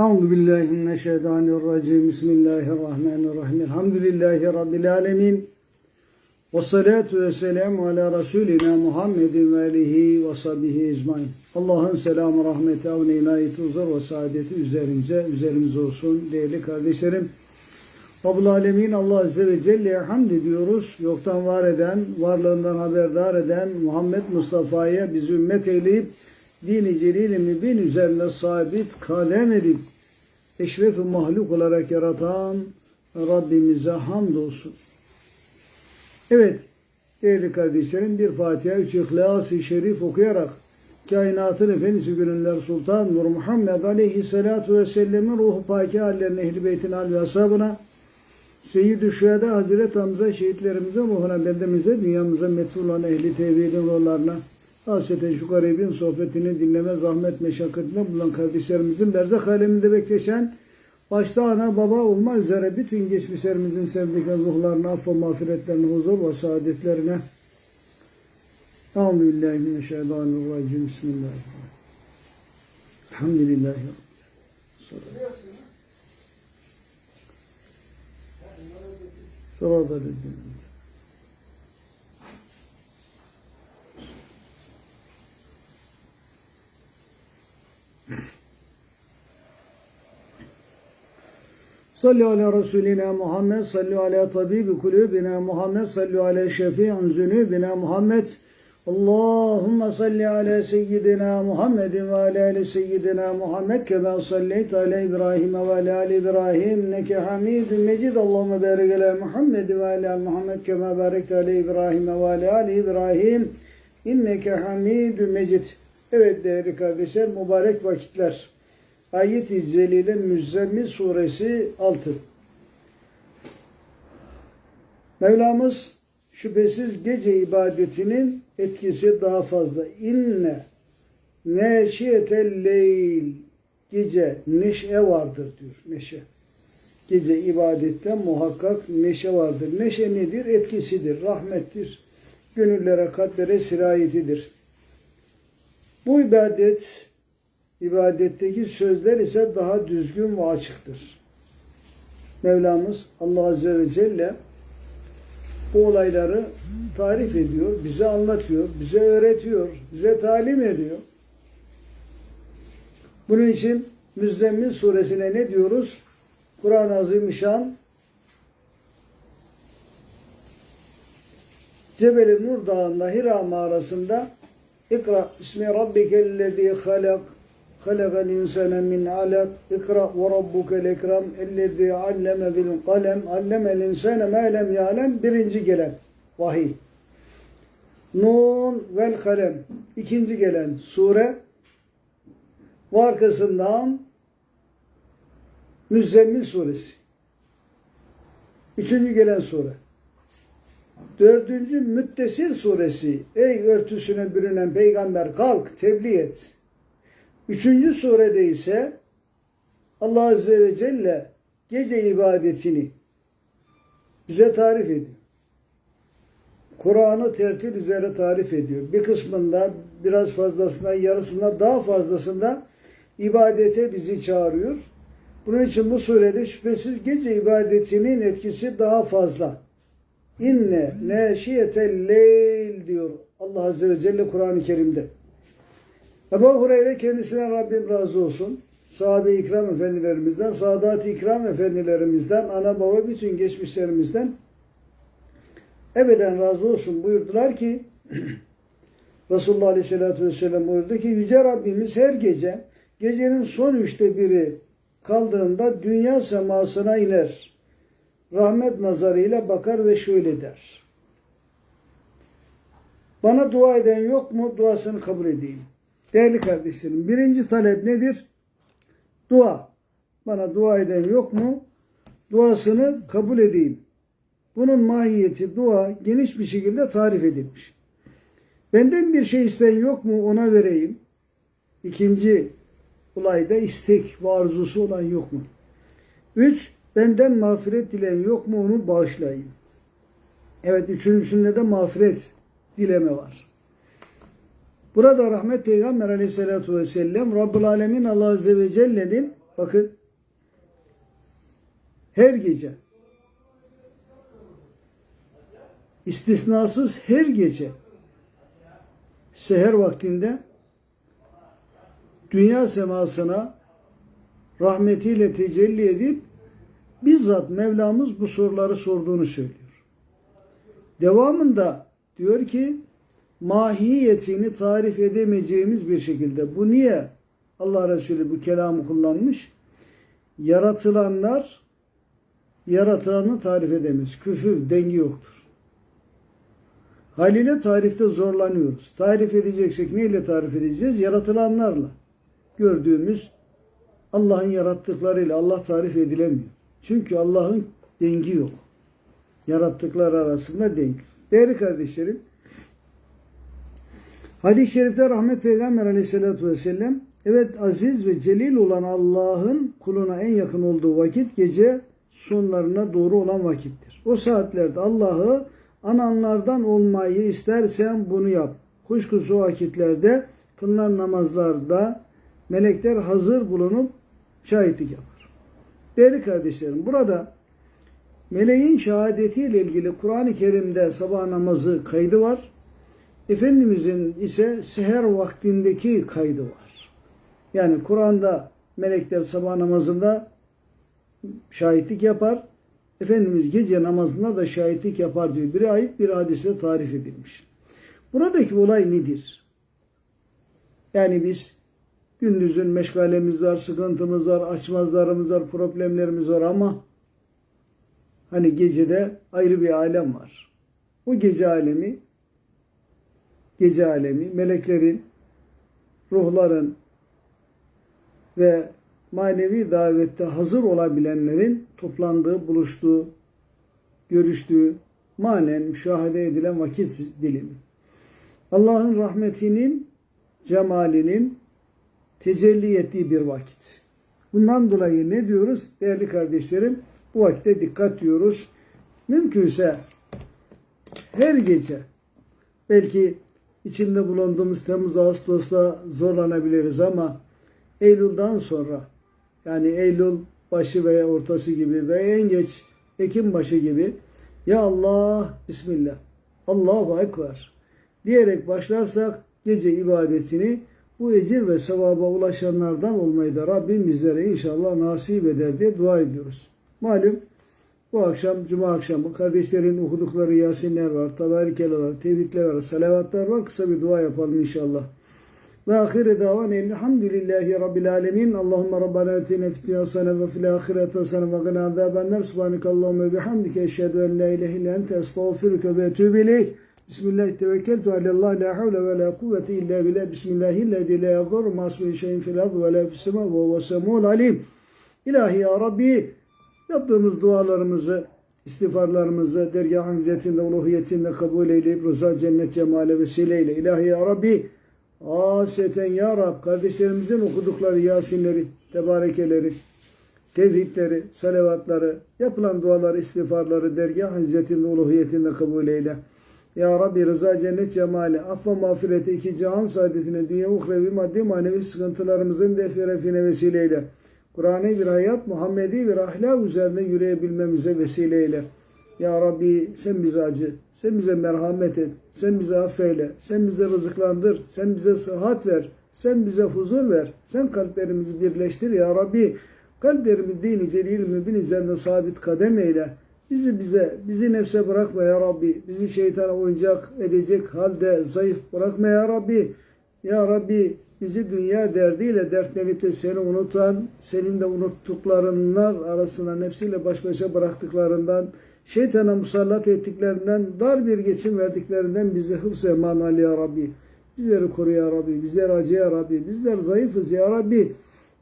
Euzu billahi mineşşeytanirracim. Bismillahirrahmanirrahim. Elhamdülillahi rabbil alamin. Ve salatu ve selamu ala Resulina Muhammedin ve alihi ve sahbihi ecmain. Allah'ın selamı, rahmeti, avni, inayeti, huzur ve saadeti üzerimize olsun değerli kardeşlerim. Rabbul Alemin Allah Azze ve Celle'ye hamd ediyoruz. Yoktan var eden, varlığından haberdar eden Muhammed Mustafa'ya bizi ümmet eyleyip dini celil-i mübin üzerine sabit kalem edip eşref-i mahluk olarak yaratan Rabbimize hamdolsun. Evet, değerli kardeşlerim bir Fatiha, üç İhlas-ı Şerif okuyarak kainatın efendisi gönüller Sultan Nur Muhammed Aleyhisselatu Vesselam'ın ruhu paki hallerine, ehl-i beytin al ve ashabına, Seyyid-i Şüheda Hazreti Hamza şehitlerimizin ruhuna, beldemize, dünyamıza metful olan ehli tevhidin ruhlarına, hasreten şu garibin sohbetini dinleme zahmet meşakkatinde bulunan kardeşlerimizin berzak aleminde bekleşen, başta ana baba olma üzere bütün geçmişlerimizin sevdikleri ruhlarına, affa mağfiretlerine, huzur ve saadetlerine, Euzu billahi mineşşeytanirracim. Bismillahirrahmanirrahim. Elhamdülillahi alemin. Sıradan Sallu ala Resulina Muhammed, sallu ala tabibi kulübina Muhammed, sallu ala şefi'un zünübina Muhammed. Allahümme salli ala seyyidina Muhammedin ve ala ali seyyidina Muhammed kema salleyt ala İbrahim ve ala ali İbrahim neke hamidun mecid. Allahümme barik ala Muhammed ve ala Muhammed kema barekte ala İbrahim ve ala ali İbrahim inneke hamidun mecid. Evet değerli kardeşler mübarek vakitler. Ayet-i Celile Müzzemmil Suresi 6. Mevlamız şüphesiz gece ibadetinin etkisi daha fazla. İnne neşiyetel leyl gece neşe vardır diyor. Neşe. Gece ibadette muhakkak neşe vardır. Neşe nedir? Etkisidir, rahmettir. Gönüllere, kalplere sirayetidir. Bu ibadet ibadetteki sözler ise daha düzgün ve açıktır. Mevlamız Allah Azze ve Celle bu olayları tarif ediyor, bize anlatıyor, bize öğretiyor, bize talim ediyor. Bunun için Müzzemmil suresine ne diyoruz? Kur'an-ı Azimüşşan Cebel-i Nur Dağı'nda Hira mağarasında İkra ismi rabbikellezî halak خلق الإنسان من علق اقرأ وربك الأكرم الذي علم بالقلم علم الإنسان ما لم يعلم birinci gelen vahiy. Nun vel kalem ikinci gelen sure ve arkasından Müzzemmil suresi. Üçüncü gelen sure. Dördüncü Müttesir suresi. Ey örtüsüne bürünen peygamber kalk tebliğ et. Üçüncü surede ise Allah Azze ve Celle gece ibadetini bize tarif ediyor. Kur'an'ı tertil üzere tarif ediyor. Bir kısmında biraz fazlasında, yarısında daha fazlasında ibadete bizi çağırıyor. Bunun için bu surede şüphesiz gece ibadetinin etkisi daha fazla. İnne neşiyetel leyl diyor Allah Azze ve Celle Kur'an-ı Kerim'de. Ebu Hureyre kendisine Rabbim razı olsun. Sahabe-i ikram efendilerimizden, Sadat-ı ikram efendilerimizden, ana baba bütün geçmişlerimizden ebeden razı olsun buyurdular ki Resulullah Aleyhisselatü Vesselam buyurdu ki Yüce Rabbimiz her gece gecenin son üçte biri kaldığında dünya semasına iner. Rahmet nazarıyla bakar ve şöyle der. Bana dua eden yok mu? Duasını kabul edeyim. Değerli kardeşlerim, birinci talep nedir? Dua. Bana dua eden yok mu? Duasını kabul edeyim. Bunun mahiyeti dua geniş bir şekilde tarif edilmiş. Benden bir şey isteyen yok mu ona vereyim. İkinci olayda istek ve arzusu olan yok mu? Üç, benden mağfiret dileyen yok mu onu bağışlayayım. Evet üçüncüsünde de mağfiret dileme var. Burada rahmet Peygamber aleyhissalatu vesselam Rabbul Alemin Allah Azze ve Celle'nin bakın her gece istisnasız her gece seher vaktinde dünya semasına rahmetiyle tecelli edip bizzat Mevlamız bu soruları sorduğunu söylüyor. Devamında diyor ki mahiyetini tarif edemeyeceğimiz bir şekilde. Bu niye Allah Resulü bu kelamı kullanmış? Yaratılanlar yaratılanı tarif edemez. Küfür, dengi yoktur. Haliyle tarifte zorlanıyoruz. Tarif edeceksek neyle tarif edeceğiz? Yaratılanlarla. Gördüğümüz Allah'ın yarattıklarıyla Allah tarif edilemiyor. Çünkü Allah'ın dengi yok. Yarattıklar arasında denk. Değerli kardeşlerim, hadis-i şerifte rahmet peygamber aleyhissalatü vesselam evet aziz ve celil olan Allah'ın kuluna en yakın olduğu vakit gece sonlarına doğru olan vakittir. O saatlerde Allah'ı ananlardan olmayı istersen bunu yap. Kuşkusuz o vakitlerde kılınan namazlarda melekler hazır bulunup şahitlik yapar. Değerli kardeşlerim burada meleğin şehadetiyle ilgili Kur'an-ı Kerim'de sabah namazı kaydı var. Efendimizin ise seher vaktindeki kaydı var. Yani Kur'an'da melekler sabah namazında şahitlik yapar. Efendimiz gece namazında da şahitlik yapar diyor. Bir ayet bir hadise tarif edilmiş. Buradaki olay nedir? Yani biz gündüzün meşgalemiz var, sıkıntımız var, açmazlarımız var, problemlerimiz var ama hani gecede ayrı bir alem var. O gece alemi gece alemi meleklerin, ruhların ve manevi davette hazır olabilenlerin toplandığı, buluştuğu, görüştüğü, manen müşahede edilen vakit dilimi. Allah'ın rahmetinin, cemalinin tecelli ettiği bir vakit. Bundan dolayı ne diyoruz? Değerli kardeşlerim, bu vakitte dikkat diyoruz. Mümkünse her gece belki içinde bulunduğumuz Temmuz Ağustos'ta zorlanabiliriz ama Eylül'den sonra yani Eylül başı veya ortası gibi veya en geç Ekim başı gibi ya Allah Bismillah Allahu Ekber diyerek başlarsak gece ibadetini bu ecir ve sevaba ulaşanlardan olmayı da Rabbim bizlere inşallah nasip eder diye dua ediyoruz. Malum bu akşam Cuma akşamı kardeşlerin okudukları Yasinler var, tabarikeler var, tevhidler var, salavatlar var. Kısa bir dua yapalım inşallah. Ve ahire davan elhamdülillahi rabbil alemin. Allahümme Rabbana etine fid hasene ve fil ahireti hasene ve gına azabenler. Subhaneke Allahümme bihamdike eşhedü en la ilahe illa ente estağfiruke ve etûbü ileyk. Bismillah tevekkeltu alallah la havle ve la kuvvete illa billah. Bismillahillezî la yadur masmi şeyin fil ardı ve la fis sema ve huve semûl alim. İlahi ya Rabbi yaptığımız dualarımızı, istiğfarlarımızı dergahın izzetinde, uluhiyetinde kabul eyleyip rıza cennet cemale vesileyle. İlahi ya Rabbi aseten ya Rab kardeşlerimizin okudukları Yasinleri, tebarekeleri, tevhidleri, salavatları, yapılan duaları, istiğfarları dergah izzetinde, uluhiyetinde kabul eyle. Ya Rabbi rıza cennet cemali, affa mağfireti, iki cihan saadetine, dünya uhrevi, maddi manevi sıkıntılarımızın defirefine vesileyle. Kur'an'ı bir hayat, Muhammedi bir ahlak üzerine yürüyebilmemize vesileyle. Ya Rabbi sen bize acı, sen bize merhamet et, sen bize affeyle, sen bize rızıklandır, sen bize sıhhat ver, sen bize huzur ver, sen kalplerimizi birleştir ya Rabbi. Kalplerimizi dini celil mübin üzerinde sabit kadem eyle. Bizi bize, bizi nefse bırakma ya Rabbi. Bizi şeytana oyuncak edecek halde zayıf bırakma ya Rabbi. Ya Rabbi bizi dünya derdiyle dertlenip de seni unutan, senin de unuttuklarınlar arasına nefsiyle baş başa bıraktıklarından, şeytana musallat ettiklerinden, dar bir geçim verdiklerinden bizi hıfz eman al ya Rabbi. Bizleri koru ya Rabbi, bizler acı ya Rabbi, bizler zayıfız ya Rabbi.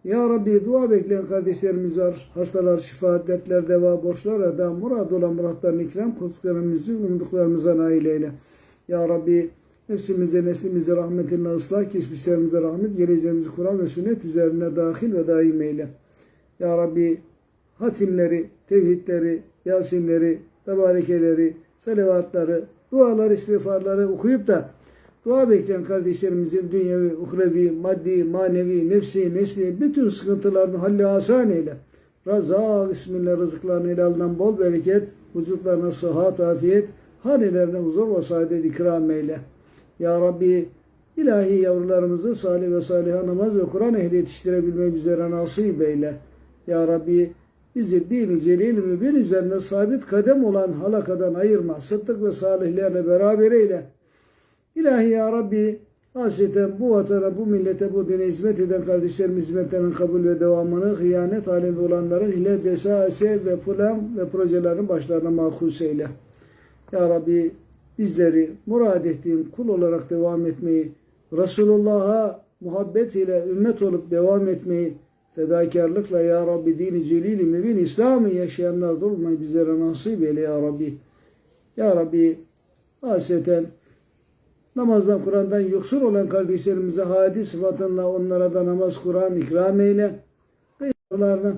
Ya Rabbi dua bekleyen kardeşlerimiz var. Hastalar, şifa, dertler, deva, borçlar, eda, murad olan muratlarını ikram, kutsuklarımızı, umduklarımıza nail eyle. Ya Rabbi nefsimize, neslimize rahmetinle ıslah, geçmişlerimize rahmet, geleceğimizi Kur'an ve sünnet üzerine dahil ve daim eyle. Ya Rabbi hatimleri, tevhidleri, yasinleri, tebarekeleri, salavatları, dualar, istiğfarları okuyup da Dua bekleyen kardeşlerimizin dünyevi, uhrevi, maddi, manevi, nefsi, nesli bütün sıkıntılarını halli asan eyle. Razak isminle rızıklarını helalından bol bereket, vücutlarına sıhhat, afiyet, hanelerine huzur ve saadet ikram eyle. Ya Rabbi ilahi yavrularımızı salih ve saliha namaz ve Kur'an ehli yetiştirebilmeyi bizlere nasip eyle. Ya Rabbi bizi dini celil mübin üzerinde sabit kadem olan halakadan ayırma. Sıddık ve salihlerle beraber eyle. İlahi ya Rabbi hasreten bu vatana, bu millete, bu dine hizmet eden kardeşlerimiz hizmetlerinin kabul ve devamını hıyanet halinde olanların hile, desase ve plan ve projelerin başlarına mahkus eyle. Ya Rabbi bizleri murad ettiğin kul olarak devam etmeyi, Resulullah'a muhabbet ile ümmet olup devam etmeyi, fedakarlıkla Ya Rabbi dini celili mübin İslam'ı yaşayanlar olmayı bizlere nasip eyle Ya Rabbi. Ya Rabbi hasreten namazdan Kur'an'dan yoksul olan kardeşlerimize hadi sıfatınla onlara da namaz Kur'an ikram eyle. Yavrularına